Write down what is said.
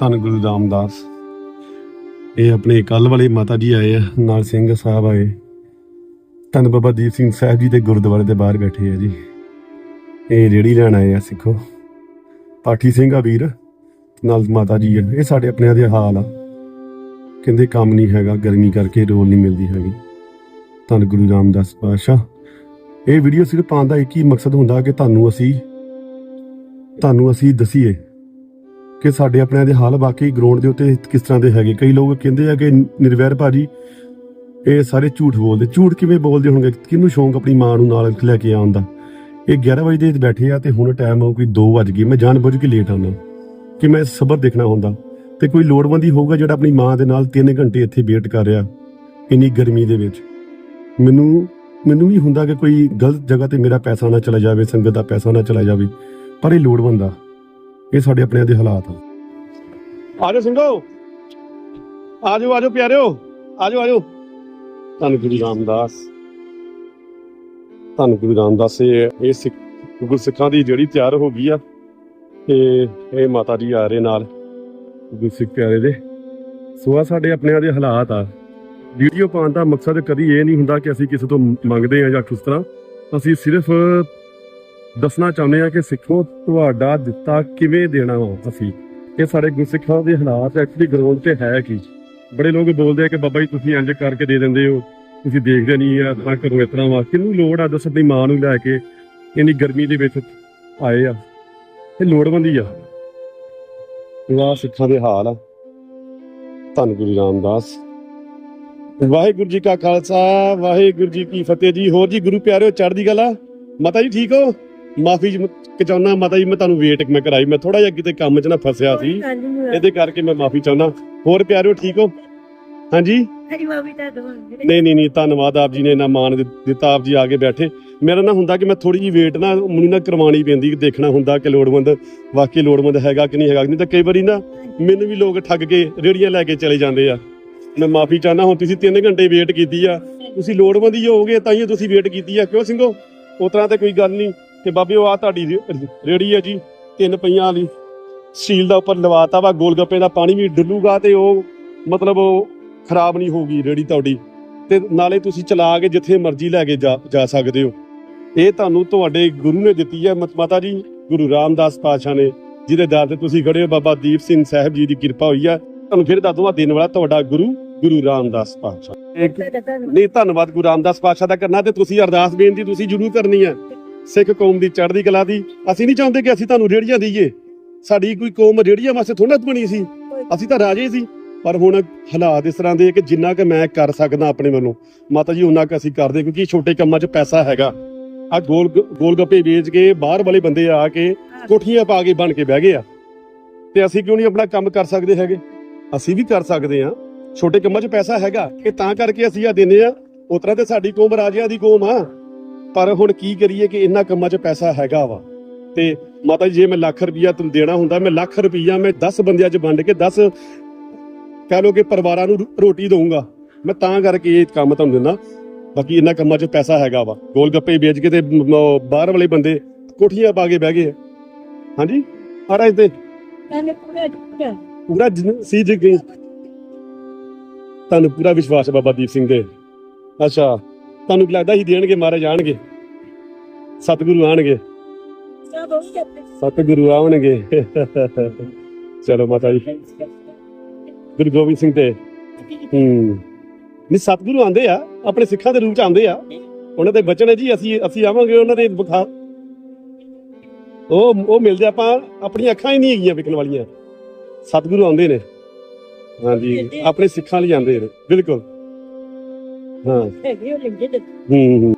ਧੰਨ ਗੁਰੂ ਰਾਮਦਾਸ। ਇਹ ਆਪਣੇ ਕੱਲ ਵਾਲੇ ਮਾਤਾ ਜੀ ਆਏ ਆ, ਨਾਲ ਸਿੰਘ ਸਾਹਿਬ ਆਏ। ਧੰਨ ਬਾਬਾ ਦੀਪ ਸਿੰਘ ਸਾਹਿਬ ਜੀ ਦੇ ਗੁਰਦੁਆਰੇ ਦੇ ਬਾਹਰ ਬੈਠੇ ਆ ਜੀ। ਇਹ ਰੇੜੀ ਲੈਣ ਆਏ ਆ ਸਿੱਖੋ। ਪਾਠੀ ਸਿੰਘ ਆ ਵੀਰ, ਨਾਲ ਮਾਤਾ ਜੀ ਆ। ਇਹ ਸਾਡੇ ਆਪਣਿਆਂ ਦੇ ਹਾਲ ਆ। ਕਹਿੰਦੇ ਕੰਮ ਨਹੀਂ ਹੈਗਾ, ਗਰਮੀ ਕਰਕੇ ਰੋਲ ਨਹੀਂ ਮਿਲਦੀ ਹੈਗੀ। ਧੰਨ ਗੁਰੂ ਰਾਮਦਾਸ ਪਾਤਸ਼ਾਹ। ਇਹ ਵੀਡੀਓ ਸਿਰਫ ਪਾਉਣ ਦਾ ਇੱਕ ਹੀ ਮਕਸਦ ਹੁੰਦਾ ਕਿ ਤੁਹਾਨੂੰ ਅਸੀਂ ਤੁਹਾਨੂੰ ਅਸੀਂ ਦਸੀਏ। ਕਿ ਸਾਡੇ ਆਪਣਿਆਂ ਦੇ ਹਾਲ ਬਾਕੀ ਗਰਾਊਂਡ ਦੇ ਉੱਤੇ ਕਿਸ ਤਰ੍ਹਾਂ ਦੇ ਹੈਗੇ। ਕਈ ਲੋਕ ਕਹਿੰਦੇ ਆ ਕਿ ਨਿਰਵੈਰ ਭਾਜੀ, ਇਹ ਸਾਰੇ ਝੂਠ ਬੋਲਦੇ। ਝੂਠ ਕਿਵੇਂ ਬੋਲਦੇ ਹੋਣਗੇ? ਕਿਹਨੂੰ ਸ਼ੌਂਕ ਆਪਣੀ ਮਾਂ ਨੂੰ ਨਾਲ ਲੈ ਕੇ ਆਉਣ ਦਾ? ਇਹ 11 ਵਜੇ ਦੇ ਬੈਠੇ ਆ ਤੇ ਹੁਣ ਟਾਈਮ ਹੋ ਕੋਈ 2 ਵਜ ਗਏ। ਮੈਂ ਜਾਣਬੁੱਝ ਕੇ ਲੇਟ ਆਉਣਾ ਕਿ ਮੈਂ ਸਬਰ ਦੇਖਣਾ ਹੁੰਦਾ। ਤੇ ਕੋਈ ਲੋੜਵੰਦੀ ਹੋਊਗਾ ਜਿਹੜਾ ਆਪਣੀ ਮਾਂ ਦੇ ਨਾਲ 3 ਘੰਟੇ ਇੱਥੇ ਵੇਟ ਕਰ ਰਿਹਾ ਇੰਨੀ ਗਰਮੀ ਦੇ ਵਿੱਚ। ਮੈਨੂੰ ਮੈਨੂੰ ਵੀ ਹੁੰਦਾ ਕਿ ਕੋਈ ਗਲਤ ਜਗ੍ਹਾ ਤੇ ਮੇਰਾ ਪੈਸਾ ਨਾ ਚਲਾ ਜਾਵੇ, ਸੰਗਤ ਦਾ ਪੈਸਾ ਨਾ ਚਲਾ ਜਾਵੇ। ਪਰ ਇਹ ਲੋੜਵੰਦ ਆ। ਇਹ ਸਾਡੇ ਆਪਣਿਆਂ ਦੇ ਹਾਲਾਤ ਆ। ਆਜੋ ਸਿੰਘੋ। ਆਜੋ ਆਜੋ ਪਿਆਰਿਓ। ਆਜੋ ਆਜੋ। ਧੰਨ ਗੁਰੂ ਰਾਮਦਾਸ। ਧੰਨ ਗੁਰੂ ਰਾਮਦਾਸ, ਇਹ ਇਹ ਸਿੱਖ ਗੁਰਸਿੱਖਾਂ ਦੀ ਜਿਹੜੀ ਤਿਆਰ ਹੋ ਗਈ ਆ, ਤੇ ਇਹ ਮਾਤਾ ਜੀ ਆ ਰਹੇ ਨਾਲ ਗੁਰਸਿੱਖ ਪਿਆਰੇ ਦੇ। ਸੋਆ ਸਾਡੇ ਆਪਣਿਆਂ ਦੇ ਹਾਲਾਤ ਆ। ਵੀਡੀਓ ਪਾਉਣ ਦਾ ਮਕਸਦ ਕਦੀ ਇਹ ਨਹੀਂ ਹੁੰਦਾ ਕਿ ਅਸੀਂ ਕਿਸੇ ਤੋਂ ਮੰਗਦੇ ਹਾਂ ਜਾਂ ਕਿਸ ਤਰ੍ਹਾਂ। ਅਸੀਂ ਸਿਰਫ ਦੱਸਣਾ ਚਾਹੁੰਦੇ ਹਾਂ ਕਿ ਸਿੱਖੋ ਤੁਹਾਡਾ ਦਿੱਤਾ ਕਿਵੇਂ ਦੇਣਾ ਵਾ ਅਸੀਂ? ਇਹ ਸਾਡੇ ਗੁਰਸਿੱਖਾਂ ਦੇ ਹਾਲਾਤ ਐਕਚੁਅਲੀ ਗਰਾਊਂਡ ਤੇ ਹੈ ਕੀ? ਬੜੇ ਲੋਕ ਬੋਲਦੇ ਆ ਕਿ ਬਾਬਾ ਜੀ ਤੁਸੀਂ ਇੰਜ ਕਰਕੇ ਦੇ ਦਿੰਦੇ ਹੋ, ਤੁਸੀਂ ਦੇਖਦੇ ਨਹੀਂ ਆ, ਤਾਂ ਕਰੋ ਇਸ ਤਰ੍ਹਾਂ ਵਾ। ਕਿਹਨੂੰ ਲੋੜ ਆ ਦੱਸ ਆਪਣੀ ਮਾਂ ਨੂੰ ਲੈ ਕੇ ਇੰਨੀ ਗਰਮੀ ਦੇ ਵਿੱਚ ਆਏ ਆ। ਇਹ ਲੋੜਵੰਦੀ ਆ। ਵਾਹ, ਸਿੱਖਾਂ ਦੇ ਹਾਲ ਆ। ਧੰਨ ਗੁਰੂ ਰਾਮਦਾਸ। ਵਾਹਿਗੁਰੂ ਜੀ ਕਾ ਖਾਲਸਾ, ਵਾਹਿਗੁਰੂ ਜੀ ਕੀ ਫਤਿਹ ਜੀ। ਹੋਰ ਜੀ, ਗੁਰੂ ਪਿਆਰਿਓ, ਚੜ੍ਹਦੀ ਕਲਾ। ਮਾਤਾ ਜੀ, ਠੀਕ ਹੋ? ਮਾਫੀ ਚਾਹੁੰਦਾ ਮਾਤਾ ਜੀ ਮੈਂ ਤੁਹਾਨੂੰ ਵੇਟ ਮੈਂ ਕਰਾਈ ਮੈਂ ਥੋੜਾ ਜਿਹਾ ਕਿਤੇ ਕੰਮ 'ਚ ਨਾ ਫਸਿਆ ਸੀ। ਇਹਦੇ ਕਰਕੇ ਮੈਂ ਮਾਫੀ ਚਾਹੁੰਦਾ। ਹੋਰ ਪਿਆਰਿਓ ਠੀਕ ਹੋ? ਹਾਂਜੀ? ਨਹੀਂ ਨਹੀਂ ਨਹੀਂ ਧੰਨਵਾਦ ਆਪ ਜੀ ਨੇ ਇੰਨਾ ਦਿੱ- ਦਿੱਤਾ ਆਪ ਜੀ ਆ ਕੇ ਬੈਠੇ। ਮੇਰਾ ਨਾ ਹੁੰਦਾ ਕਿ ਮੈਂ ਥੋੜੀ ਜੀ ਵੇਟ ਨਾ ਮੈਨੂੰ ਨਾ ਕਰਵਾਉਣੀ ਪੈਂਦੀ ਦੇਖਣਾ ਹੁੰਦਾ ਕਿ ਲੋੜਵੰਦ ਵਾਕਈ ਲੋੜਵੰਦ ਹੈਗਾ ਕਿ ਨਹੀਂ ਹੈਗਾ। ਨਹੀਂ ਤਾਂ ਕਈ ਵਾਰੀ ਨਾ ਮੈਨੂੰ ਵੀ ਲੋਕ ਠੱਗ ਕੇ ਰੇੜੀਆਂ ਲੈ ਕੇ ਚਲੇ ਜਾਂਦੇ ਆ। ਮੈਂ ਮਾਫੀ ਚਾਹਨਾ ਹੁਣ ਤੁਸੀਂ 3 ਘੰਟੇ ਵੇਟ ਕੀਤੀ ਆ। ਤੁਸੀਂ ਲੋੜਵੰਦ ਹੀ ਹੋਵੋਗੇ ਤਾਂ ਹੀ ਤੁਸੀਂ ਵੇਟ ਕੀਤੀ ਆ। ਕਿਉਂ ਸਿੰਘੋ ਉਸ ਤਰ੍ਹਾਂ ਤੇ ਕੋਈ ਗੱਲ ਨਹੀਂ। ਤੇ ਬਾਬਿਓ ਆ ਤੁਹਾਡੀ ਰੇ- ਰੇੜੀ ਆ ਜੀ ਤਿੰਨ ਪਈਆਂ ਵਾਲੀ। ਸਟੀਲ ਦਾ ਉੱਪਰ ਲਵਾਤਾ ਵਾ ਗੋਲ ਗੱਪੇ ਦਾ ਪਾਣੀ ਵੀ ਡੁੱਲੂਗਾ ਤੇ ਉਹ ਮਤਲਬ ਉਹ ਖਰਾਬ ਨਹੀਂ ਹੋਊਗੀ ਰੇੜੀ ਤੁਹਾਡੀ। ਤੇ ਨਾਲੇ ਤੁਸੀਂ ਚਲਾ ਕੇ ਜਿੱਥੇ ਮਰਜ਼ੀ ਲੈ ਕੇ ਜਾ ਜਾ ਸਕਦੇ ਹੋ। ਇਹ ਤੁਹਾਨੂੰ ਤੁਹਾਡੇ ਗੁਰੂ ਨੇ ਦਿੱਤੀ ਹੈ ਮਤ- ਮਾਤਾ ਜੀ ਗੁਰੂ ਰਾਮਦਾਸ ਪਾਤਸ਼ਾਹ ਨੇ ਜਿਹਦੇ ਦਰ ਤੇ ਤੁਸੀਂ ਖੜੇ ਹੋ ਬਾਬਾ ਦੀਪ ਸਿੰਘ ਸਾਹਿਬ ਜੀ ਦੀ ਕਿਰਪਾ ਹੋਈ ਹੈ ਤੁਹਾਨੂੰ ਫਿਰ ਦੱਸ ਦੂੰਗਾ ਦੇਣ ਵਾਲਾ ਤੁਹਾਡਾ ਗੁਰੂ ਗੁਰੂ ਰਾਮਦਾਸ ਪਾਤਸ਼ਾਹ। ਇੱਕ ਨਹੀਂ ਧੰਨਵਾਦ ਗੁਰੂ ਰਾਮਦਾਸ ਪਾਤਸ਼ਾਹ ਦਾ ਕਰਨਾ ਤੇ ਤੁਸੀਂ ਅਰਦਾਸ ਬੇਨਤੀ ਤੁਸੀਂ ਜ਼ਰੂਰ ਕਰਨੀ ਹੈ ਸਿੱਖ ਕੌਮ ਦੀ ਚੜ੍ਹਦੀ ਕਲਾ ਦੀ। ਅਸੀਂ ਨਹੀਂ ਚਾਹੁੰਦੇ ਕਿ ਅਸੀਂ ਤੁਹਾਨੂੰ ਰੇੜੀਆਂ ਦਈਏ। ਸਾਡੀ ਕੋਈ ਕੌਮ ਰੇੜੀਆਂ ਵਾਸਤੇ ਥੋੜਾ ਬਣੀ ਸੀ। ਅਸੀਂ ਤਾਂ ਰਾਜੇ ਸੀ। ਪਰ ਹੁਣ ਹਾਲਾਤ ਇਸ ਤਰ੍ਹਾਂ ਦੇ ਕਿ ਜਿੰਨਾ ਕਿ ਮੈਂ ਕਰ ਸਕਦਾ ਆਪਣੇ ਵੱਲੋਂ ਮਾਤਾ ਜੀ ਉਹਨਾਂ ਕਿ ਅਸੀਂ ਕਰਦੇ ਕਿਉਂਕਿ ਛੋਟੇ ਕੰਮਾਂ 'ਚ ਪੈਸਾ ਹੈਗਾ। ਆ ਗੋਲ ਗੋਲ ਗੱਪੇ ਵੇਚ ਕੇ ਬਾਹਰ ਵਾਲੇ ਬੰਦੇ ਆ ਕੇ ਕੋਠੀਆਂ ਪਾ ਕੇ ਬਣ ਕੇ ਬਹਿ ਗਏ ਆ। ਤੇ ਅਸੀਂ ਕਿਉਂ ਨਹੀਂ ਆਪਣਾ ਕੰਮ ਕਰ ਸਕਦੇ ਹੈਗੇ? ਅਸੀਂ ਵੀ ਕਰ ਸਕਦੇ ਆ। ਛੋਟੇ ਕੰਮਾਂ 'ਚ ਪੈਸਾ ਹੈਗਾ। ਇਹ ਤਾਂ ਕਰਕੇ ਅਸੀਂ ਆ ਦਿੰਦੇ ਆ। ਉਸ ਤਰ੍ਹਾਂ ਤੇ ਸਾਡੀ ਕੌਮ ਰਾਜਿਆਂ ਦੀ ਕੌਮ ਆ। ਪਰ ਹੁਣ ਕੀ ਕਰੀਏ ਕਿ ਇੰਨਾ ਕੰਮਾਂ 'ਚ ਪੈਸਾ ਹੈਗਾ ਵਾ। ਤੇ ਮਾਤਾ ਜੀ ਜੇ ਮੈਂ ਲੱਖ ਰੁਪਈਆ ਤੁਹਾਨੂੰ ਦੇਣਾ ਹੁੰਦਾ ਮੈਂ ਲੱਖ ਰੁਪਈਆ ਮੈਂ 10 ਬੰਦਿਆਂ 'ਚ ਵੰਡ ਕੇ 10 ਕਹਿ ਲੋ ਕਿ ਪਰਿਵਾਰਾਂ ਨੂੰ ਰੋਟੀ ਦਊਂਗਾ। ਮੈਂ ਤਾਂ ਕਰਕੇ ਇਹ ਕੰਮ ਤੁਹਾਨੂੰ ਦਿੰਦਾ। ਬਾਕੀ ਇਹਨਾਂ ਕੰਮਾਂ 'ਚ ਪੈਸਾ ਹੈਗਾ ਵਾ। ਗੋਲ ਗੱਪੇ ਵੇਚ ਕੇ ਤੇ ਬਾਹਰ ਵਾਲੇ ਬੰਦੇ ਕੋਠੀਆਂ ਪਾ ਕੇ ਬਹਿ ਗਏ। ਹਾਂਜੀ? ਮਹਾਰਾਜ ਤੇ ਪੂਰਾ ਸੀ ਜੀ ਗਈ। ਤੁਹਾਨੂੰ ਪੂਰਾ ਵਿਸ਼ਵਾਸ ਹੈ ਬਾਬਾ ਦੀਪ ਸਿੰਘ ਦੇ। ਅੱਛਾ। ਤੁਹਾਨੂੰ ਕੀ ਲੱਗਦਾ ਸੀ ਦੇਣਗੇ, ਮਹਾਰਾਜ ਜਾਣਗੇ ਸਤਿਗੁਰੂ ਆਣਗੇ। ਸਤਿਗੁਰੂ ਆਉਣਗੇ। ਚਲੋ ਮਾਤਾ ਜੀ। ਗੁਰੂ ਗੋਬਿੰਦ ਸਿੰਘ ਤੇ। ਹੂੰ। ਨਹੀਂ, ਸਤਿਗੁਰੂ ਆਂਦੇ ਆ, ਆਪਣੇ ਸਿੱਖਾਂ ਦੇ ਰੂਪ ਚ ਆਂਦੇ ਆ। ਉਹਨਾਂ ਦੇ ਬਚਨ ਹੈ ਜੀ, ਅਸੀਂ ਅਸੀਂ ਆਵਾਂਗੇ, ਉਹਨਾਂ ਦੇ ਬਖਾ ਉਹ ਉਹ ਮਿਲਦੇ ਆਪਾਂ, ਆਪਣੀਆਂ ਅੱਖਾਂ ਹੀ ਨਹੀਂ ਹੈਗੀਆਂ ਵਿਕਣ ਵਾਲੀਆਂ। ਸਤਿਗੁਰੂ ਆਉਂਦੇ ਨੇ। ਹਾਂਜੀ। ਆਪਣੇ ਸਿੱਖਾਂ ਲਈ ਆਉਂਦੇ ਨੇ। ਬਿਲਕੁਲ। ਹਾਂ। ਹੈਗੇ ਉਹ ਲਿਖਦੇ ਹੂੰ ਹੂੰ।